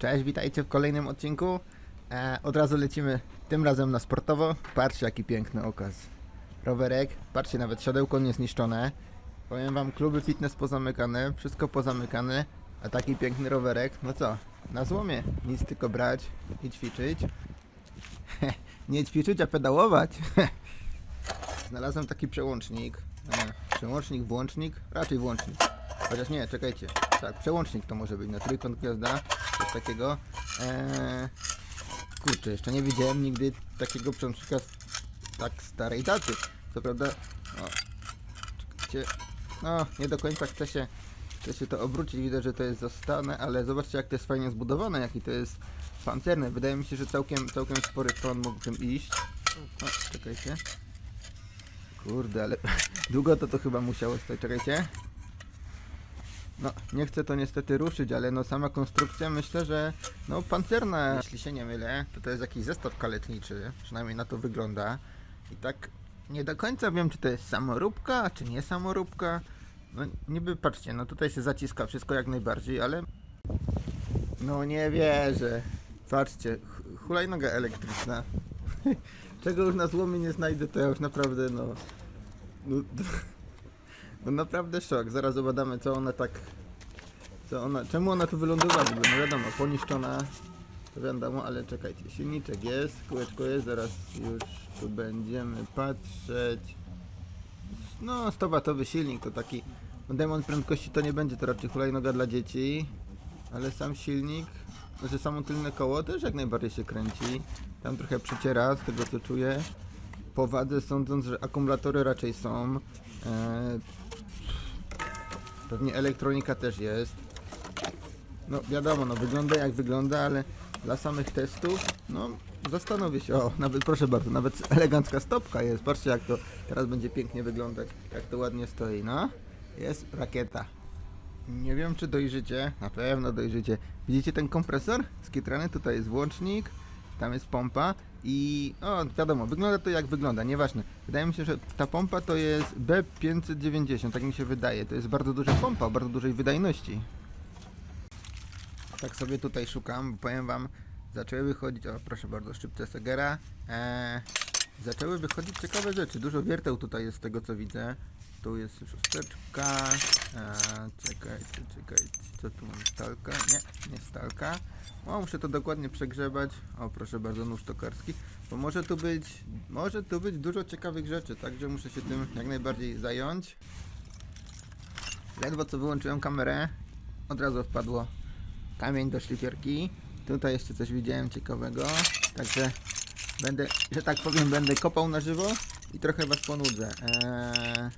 Cześć, witajcie w kolejnym odcinku. E, od razu lecimy tym razem na sportowo. Patrzcie jaki piękny okaz. Rowerek, patrzcie nawet siodełko niezniszczone. Powiem wam, kluby fitness pozamykane, wszystko pozamykane, a taki piękny rowerek, no co, na złomie, nic tylko brać i ćwiczyć. Nie ćwiczyć, a pedałować. Znalazłem taki przełącznik. E, przełącznik, włącznik, raczej włącznik. Chociaż nie, czekajcie. Tak, przełącznik to może być na trójkąt gwiazda, takiego. Eee, kurczę, jeszcze nie widziałem nigdy takiego przełącznika z tak starej daty. Co prawda, o, czekajcie, no nie do końca chce się, chce się to obrócić, widzę, że to jest zostane, ale zobaczcie jak to jest fajnie zbudowane, jaki to jest pancerne. Wydaje mi się, że całkiem, całkiem spory prąd mógł tym iść. O, czekajcie. Kurde, ale długo to to chyba musiało stać, czekajcie. No, nie chcę to niestety ruszyć, ale no sama konstrukcja myślę, że no pancerna, jeśli się nie mylę, to to jest jakiś zestaw kaletniczy, przynajmniej na to wygląda. I tak nie do końca wiem, czy to jest samoróbka, czy nie samoróbka. No niby patrzcie, no tutaj się zaciska wszystko jak najbardziej, ale no nie wierzę. Patrzcie, hu- hulajnoga elektryczna. Czego już na złomie nie znajdę, to ja już naprawdę no... no no naprawdę szok. Zaraz zobaczymy co ona tak. Co ona. Czemu ona tu wylądowała? No wiadomo, poniszczona. To wiadomo, ale czekajcie. Silniczek jest, kółeczko jest, zaraz już tu będziemy patrzeć. No, 100 watowy silnik to taki. No, demon prędkości to nie będzie to raczej hulajnoga dla dzieci. Ale sam silnik, znaczy samo tylne koło też jak najbardziej się kręci. Tam trochę przyciera z tego co czuję. Po wadze sądząc, że akumulatory raczej są. Eee, Pewnie elektronika też jest. No wiadomo, no wygląda jak wygląda, ale dla samych testów, no zastanowię się. O, nawet proszę bardzo, nawet elegancka stopka jest. Patrzcie jak to teraz będzie pięknie wyglądać, jak to ładnie stoi, no. Jest rakieta. Nie wiem czy dojrzycie, na pewno dojrzycie. Widzicie ten kompresor? Skitrany, tutaj jest włącznik, tam jest pompa i o wiadomo, wygląda to jak wygląda, nieważne. Wydaje mi się, że ta pompa to jest B590, tak mi się wydaje. To jest bardzo duża pompa, o bardzo dużej wydajności. Tak sobie tutaj szukam, bo powiem wam, zaczęły wychodzić, o proszę bardzo, szczypce Segera. Eee, zaczęły wychodzić ciekawe rzeczy. Dużo wierteł tutaj jest z tego co widzę. Tu jest szósteczka. Eee, czekajcie, czekajcie. Co tu mam? Stalka? Nie, nie stalka. O, muszę to dokładnie przegrzebać. O, proszę bardzo, nóż tokarski. Bo może tu być, może tu być dużo ciekawych rzeczy, także muszę się tym jak najbardziej zająć. Ledwo co wyłączyłem kamerę, od razu wpadło kamień do szlifierki. Tutaj jeszcze coś widziałem ciekawego, także będę, że tak powiem, będę kopał na żywo i trochę was ponudzę. Eee,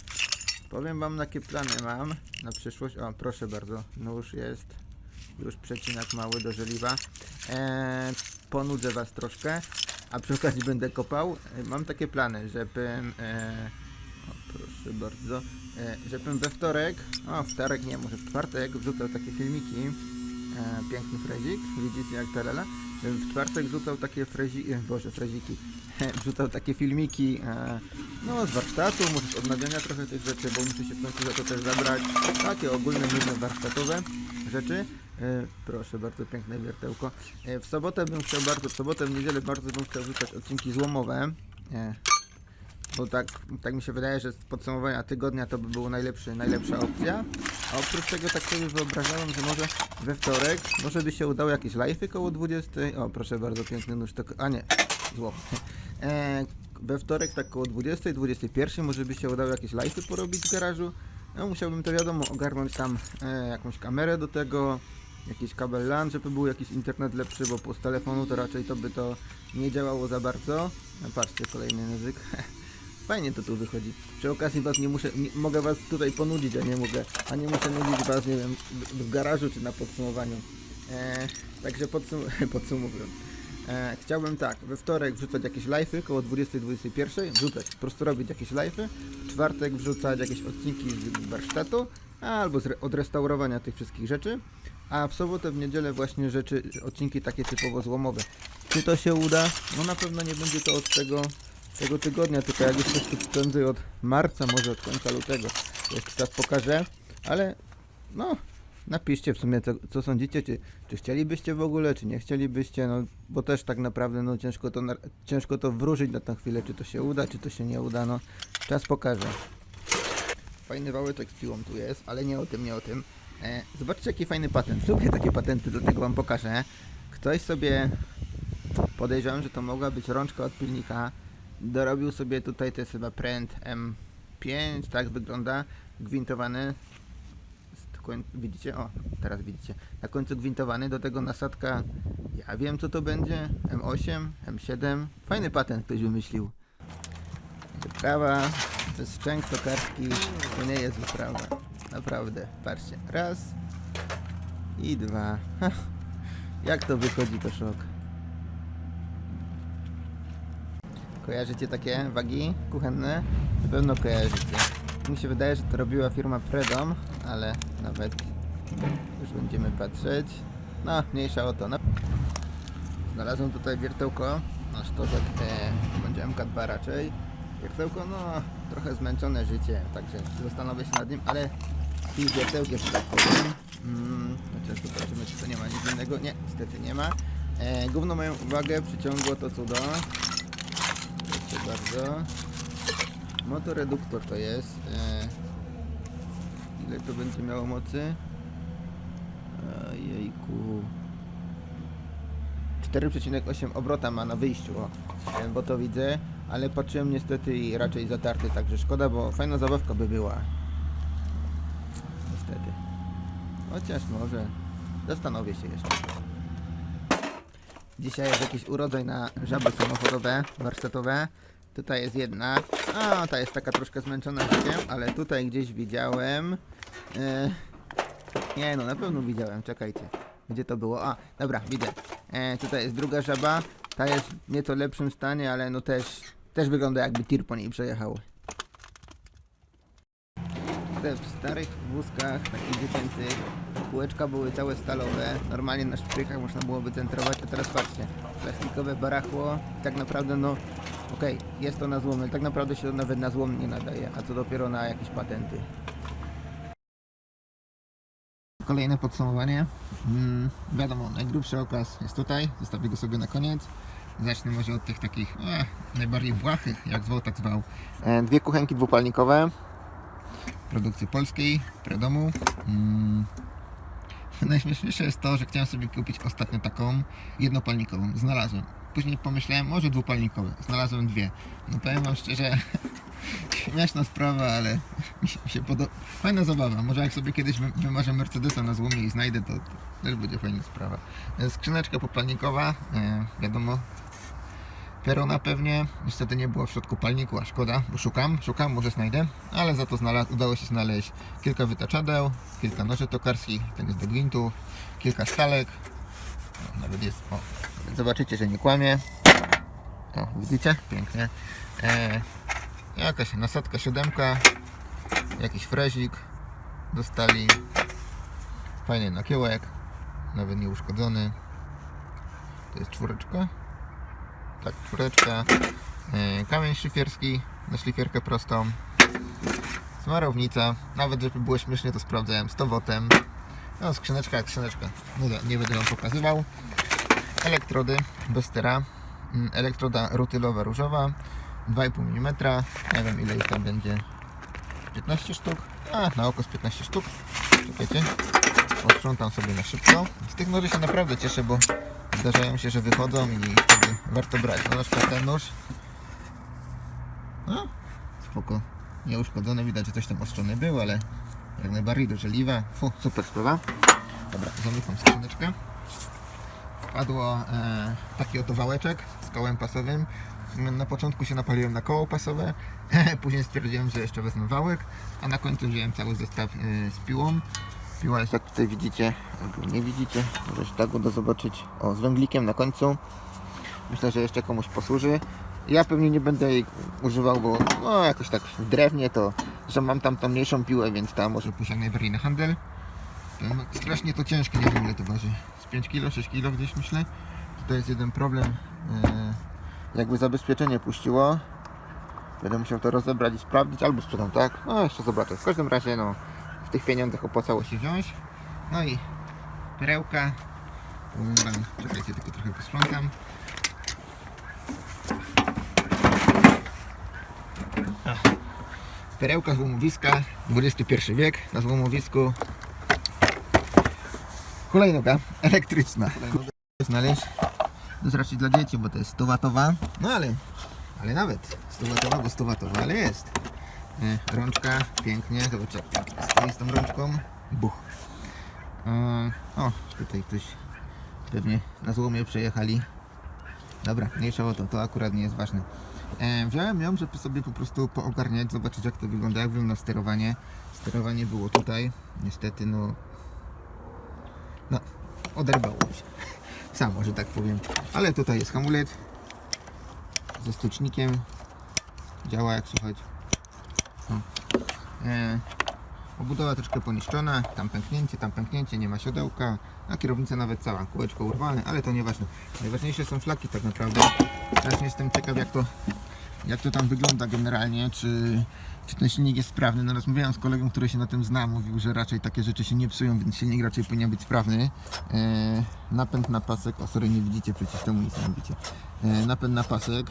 powiem wam jakie plany mam na przyszłość. O, proszę bardzo, nóż jest. Już przecinak mały do żeliwa. Eee, ponudzę was troszkę, a przy okazji będę kopał. E, mam takie plany, żebym... E, o, proszę bardzo. E, żebym we wtorek, o wtorek nie, może w czwartek wrzucał takie filmiki. E, piękny frezik, widzicie jak. Żebym w czwartek wrzucał takie frezi... E, boże, freziki. wrzucał takie filmiki e, no z warsztatu, może z odnawiania trochę tych rzeczy, bo muszę się w końcu za to też zabrać. Takie ogólne, nudne warsztatowe rzeczy. E, proszę bardzo, piękne wiertełko. E, w sobotę bym chciał bardzo, w sobotę, w niedzielę bardzo bym chciał wrzucać odcinki złomowe. E, bo tak, tak mi się wydaje, że z podsumowania tygodnia to by najlepszy, najlepsza opcja. A oprócz tego tak sobie wyobrażałem, że może we wtorek, może by się udało jakieś live'y koło 20. O, proszę bardzo, piękny nóż, to, a nie, zło. E, we wtorek tak koło 20, 21 może by się udało jakieś live'y porobić w garażu. No musiałbym to wiadomo ogarnąć tam e, jakąś kamerę do tego, jakiś kabel LAN, żeby był jakiś internet lepszy, bo z telefonu to raczej to by to nie działało za bardzo. No, patrzcie, kolejny język. Fajnie to tu wychodzi. Przy okazji was nie muszę, nie, mogę was tutaj ponudzić, a nie mogę, a nie muszę nudzić was, nie wiem, w, w garażu czy na podsumowaniu. E, także podsum podsumowując. E, chciałbym tak, we wtorek wrzucać jakieś live'y koło 20-21, wrzucać, po prostu robić jakieś live'y, w czwartek wrzucać jakieś odcinki z warsztatu, albo z tych wszystkich rzeczy, a w sobotę, w niedzielę właśnie rzeczy, odcinki takie typowo złomowe. Czy to się uda? No na pewno nie będzie to od tego, tego tygodnia, tylko jak już coś prędzej od marca, może od końca lutego. Jeszcze czas pokażę, ale no, napiszcie w sumie co, co sądzicie, czy, czy chcielibyście w ogóle, czy nie chcielibyście, no bo też tak naprawdę no ciężko to, na- ciężko to wróżyć na tę chwilę, czy to się uda, czy to się nie uda, no czas pokaże. Fajny wałeczek z piłą tu jest, ale nie o tym, nie o tym. E, zobaczcie jaki fajny patent, lubię takie patenty, dlatego wam pokażę. Ktoś sobie, podejrzewam, że to mogła być rączka od pilnika, dorobił sobie tutaj, to jest chyba pręt M5, tak wygląda, gwintowany, widzicie, o, teraz widzicie, na końcu gwintowany, do tego nasadka, ja wiem co to będzie, M8, M7, fajny patent ktoś wymyślił. Wyprawa, to jest szczęk tokarski, to nie jest wyprawa, naprawdę, patrzcie, raz i dwa, jak to wychodzi to szok. Kojarzycie takie wagi kuchenne? Na pewno kojarzycie. Mi się wydaje, że to robiła firma Predom, ale nawet już będziemy patrzeć. No, mniejsza o to. No. Znalazłem tutaj wiertełko na sztożek e, będzie MK2 raczej. Wiertełko, no, trochę zmęczone życie, także zastanowię się nad nim, ale i wiertełkiem, że tak powiem. Mm, chociaż zobaczymy, czy to nie ma nic innego. Nie, niestety nie ma. E, główną moją uwagę przyciągło to cudo. Proszę bardzo. Motoreduktor to jest. E, ile to będzie miało mocy? Jejku. 4,8 obrota ma na wyjściu, e, bo to widzę, ale patrzyłem niestety i raczej zatarty, także szkoda, bo fajna zabawka by była. Niestety. Chociaż może. Zastanowię się jeszcze. Dzisiaj jest jakiś urodzaj na żaby samochodowe, warsztatowe. Tutaj jest jedna. A, ta jest taka troszkę zmęczona życiem, ale tutaj gdzieś widziałem. E, nie no, na pewno widziałem, czekajcie. Gdzie to było? A, dobra, widzę. E, tutaj jest druga żaba. Ta jest w nieco lepszym stanie, ale no też, też wygląda jakby tir po niej przejechał. W starych wózkach, takich dziecięcych, kółeczka były całe stalowe. Normalnie na szprychach można było wycentrować, a teraz patrzcie, plastikowe barachło. Tak naprawdę no, okej, jest to na złom, ale tak naprawdę się to nawet na złom nie nadaje, a co dopiero na jakieś patenty. Kolejne podsumowanie. Mm, wiadomo, najgrubszy okaz jest tutaj, zostawię go sobie na koniec. Zacznę może od tych takich e, najbardziej błahych, jak zwał, tak zwał. E, dwie kuchenki dwupalnikowe produkcji polskiej, Predomu. Mm. Najśmieszniejsze jest to, że chciałem sobie kupić ostatnio taką jednopalnikową. Znalazłem. Później pomyślałem, może dwupalnikowe. Znalazłem dwie. No powiem wam szczerze, śmieszna sprawa, ale mi się, podoba. Fajna zabawa. Może jak sobie kiedyś wy- wymarzę Mercedesa na złomie i znajdę, to, to też będzie fajna sprawa. E, Skrzyneczka popalnikowa, e, wiadomo, Perona pewnie, niestety nie było w środku palniku, a szkoda, bo szukam, szukam, może znajdę, ale za to znalaz- udało się znaleźć kilka wytaczadeł, kilka noży tokarskich, tak jest do kilka stalek, o, nawet jest, o, zobaczycie, że nie kłamie, o, widzicie? Pięknie, e, jakaś nasadka siódemka, jakiś frezik dostali, fajny nakiełek, nawet nieuszkodzony, to jest czwóreczka, tak, czwóreczka, e, kamień szlifierski na szlifierkę prostą, smarownica, nawet żeby było śmiesznie to sprawdzałem, z towotem, no skrzyneczka jak skrzyneczka, no nie będę Wam pokazywał, elektrody bez stera, Mm, elektroda rutylowa różowa, 2,5 mm, nie wiem ile ich tam będzie, 15 sztuk, a na oko z 15 sztuk, czekajcie, posprzątam sobie na szybko, z tych noży się naprawdę cieszę, bo zdarzają się, że wychodzą i wtedy warto brać. No na przykład ten nóż. No, spoko. Nieuszkodzony, widać, że coś tam ostrzony był, ale jak najbardziej do żeliwa. Fu, super sprawa. Dobra, zamykam skrzyneczkę. Wpadło e, taki oto wałeczek z kołem pasowym. Na początku się napaliłem na koło pasowe, później stwierdziłem, że jeszcze wezmę wałek, a na końcu wziąłem cały zestaw e, z piłą. Piła jest jak tutaj widzicie, albo nie widzicie, może się tak uda zobaczyć. O, z węglikiem na końcu. Myślę, że jeszcze komuś posłuży. Ja pewnie nie będę jej używał, bo no jakoś tak w drewnie to, że mam tam tą mniejszą piłę, więc ta może pójść jak najbardziej na handel. To strasznie to ciężkie, nie wiem ile to waży. Z 5 kg, 6 kg gdzieś myślę. Tutaj jest jeden problem. e, Jakby zabezpieczenie puściło. Będę musiał to rozebrać i sprawdzić, albo sprzedam, tak? No jeszcze zobaczę. W każdym razie, no, tych pieniądzach opłacało się wziąć. No i perełka. Wam, czekajcie, tylko trochę posprzątam. Perełka złomowiska, XXI wiek, na złomowisku hulajnoga elektryczna. Hulajnoga znaleźć, to jest raczej dla dzieci, bo to jest 100 watowa, no ale, ale nawet 100 watowa, bo 100 watowa, ale jest. E, Rączka, pięknie, zobacz jak pięknie stoi z tą rączką, buch. E, O, tutaj ktoś pewnie na złomie przejechali. Dobra, mniejsza o to, to akurat nie jest ważne. E, wziąłem ją, żeby sobie po prostu poogarniać, zobaczyć jak to wygląda, jak wygląda sterowanie. Sterowanie było tutaj, niestety no... No, oderwało się. Samo, że tak powiem. Ale tutaj jest hamulec ze stucznikiem. Działa jak słuchać. E, obudowa troszkę poniszczona, tam pęknięcie, tam pęknięcie, nie ma siodełka, a kierownica nawet cała, kółeczko urwane, ale to nieważne. Najważniejsze są flaki tak naprawdę. Strasznie jestem ciekaw jak to, jak to tam wygląda generalnie, czy, czy ten silnik jest sprawny. No rozmawiałem z kolegą, który się na tym zna, mówił, że raczej takie rzeczy się nie psują, więc silnik raczej powinien być sprawny. E, napęd na pasek, o sorry nie widzicie, przecież temu nic nie widzicie. E, napęd na pasek,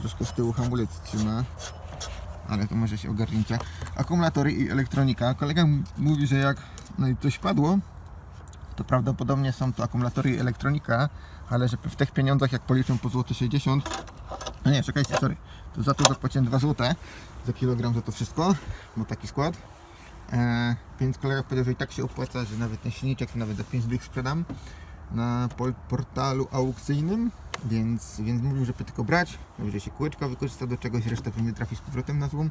troszkę z tyłu hamulec trzyma, ale to może się ogarnięcie. Akumulatory i elektronika. Kolega mówi, że jak no coś padło, to prawdopodobnie są to akumulatory i elektronika, ale że w tych pieniądzach jak policzę po złote 60, no nie, czekajcie, sorry, to za to zapłaciłem 2 złote za kilogram za to wszystko, bo taki skład. E, więc kolega powiedział, że i tak się opłaca, że nawet ten silniczek nawet za 5 dych sprzedam na portalu aukcyjnym, więc, więc mówił, żeby tylko brać, mówił, że się kółeczka wykorzysta do czegoś, reszta pewnie trafi z powrotem na złom,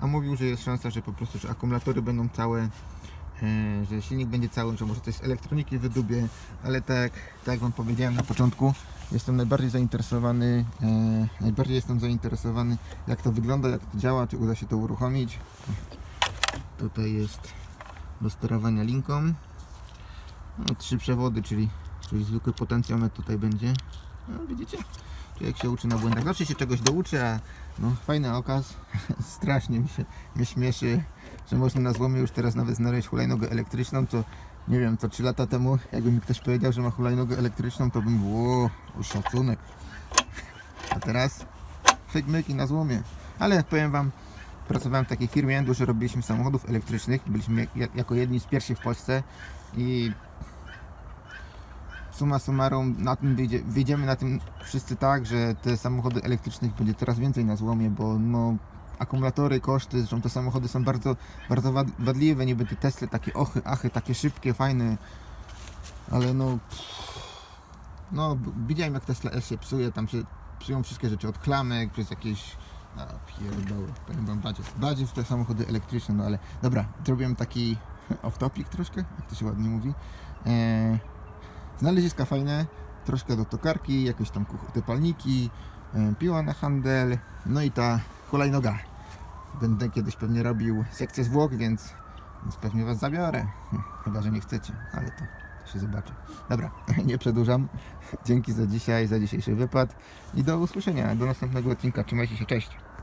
a mówił, że jest szansa, że po prostu, że akumulatory będą całe, e, że silnik będzie cały, że może coś z elektroniki wydubie, ale tak, tak jak Wam powiedziałem na początku, jestem najbardziej zainteresowany, e, najbardziej jestem zainteresowany jak to wygląda, jak to działa, czy uda się to uruchomić. Tutaj jest do sterowania linką. No, trzy przewody, czyli, czyli zwykły potencjometr tutaj będzie. No, widzicie? Człowiek się uczy na błędach. Zawsze się czegoś douczy, a no, fajny okaz. Strasznie mi się mnie śmieszy, że można na złomie już teraz nawet znaleźć hulajnogę elektryczną, to nie wiem, to 3 lata temu, jakby mi ktoś powiedział, że ma hulajnogę elektryczną, to bym było szacunek. A teraz fake myki na złomie. Ale powiem Wam, pracowałem w takiej firmie, dużo robiliśmy samochodów elektrycznych, byliśmy jak- jako jedni z pierwszych w Polsce i summa summarum na tym wyjdzie, wyjdziemy na tym wszyscy tak, że te samochody elektrycznych będzie coraz więcej na złomie, bo no akumulatory, koszty, zresztą te samochody są bardzo, bardzo wad- wadliwe, niby te Tesla takie ochy, achy, takie szybkie, fajne, ale no no widziałem jak Tesla S się psuje, tam się psują wszystkie rzeczy od klamek, przez jakieś a pierdoły, powiem wam badzie, badzie w te samochody elektryczne, no ale dobra, zrobiłem taki off topic troszkę, jak to się ładnie mówi. Eee, znaleziska fajne, troszkę do tokarki, jakieś tam te palniki, e, piła na handel, no i ta hulajnoga. Będę kiedyś pewnie robił sekcję zwłok, więc, więc pewnie was zabiorę. Hm, Chyba, że nie chcecie, ale to, to się zobaczy. Dobra, nie przedłużam. Dzięki za dzisiaj, za dzisiejszy wypad i do usłyszenia, do następnego odcinka. Trzymajcie się, cześć.